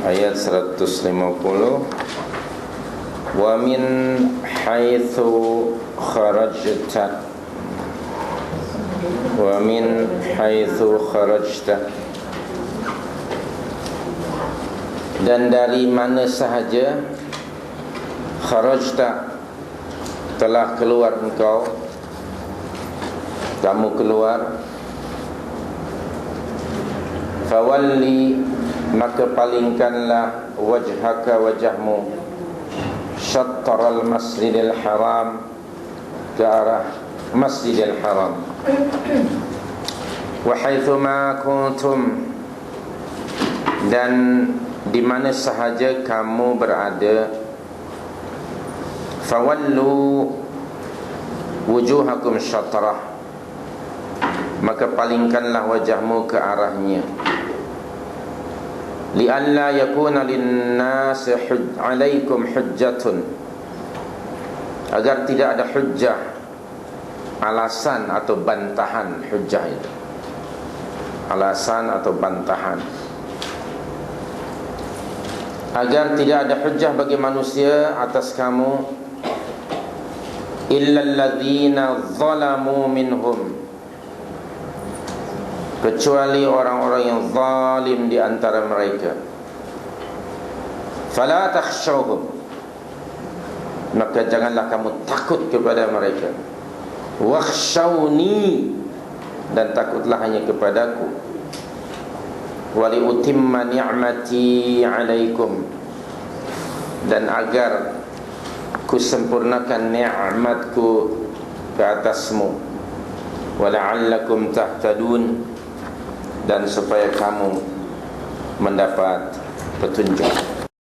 ayat 150 wa min haitsu kharajta. Wa min haitsu kharajta. Dan dari mana sahaja kharajta telah keluar engkau kamu keluar. Fawalli maka palingkanlah wajhaka wajahmu. Syattar al-masjidil haram ke arah masjidil haram. Wa haitsuma kuntum. Dan di mana sahaja kamu berada fawallu wujuhakum syatrah. Maka palingkanlah wajahmu ke arahnya li'alla yakuna lin-nas alaikum hujjatun agar tidak ada hujjah alasan atau bantahan hujjah itu. Alasan atau bantahan. Agar tidak ada hujjah bagi manusia atas kamu illa alladhina zalamu minhum kecuali orang-orang yang zalim di antara mereka. Fala takhshawhum. Maka janganlah kamu takut kepada mereka. Wakhshawni. Dan takutlah hanya kepadaku. Wali utimma ni'mati alaikum. Dan agar ku sempurnakan nikmatku ke atasmu. Wala'allakum tahtadun dan supaya kamu mendapat petunjuk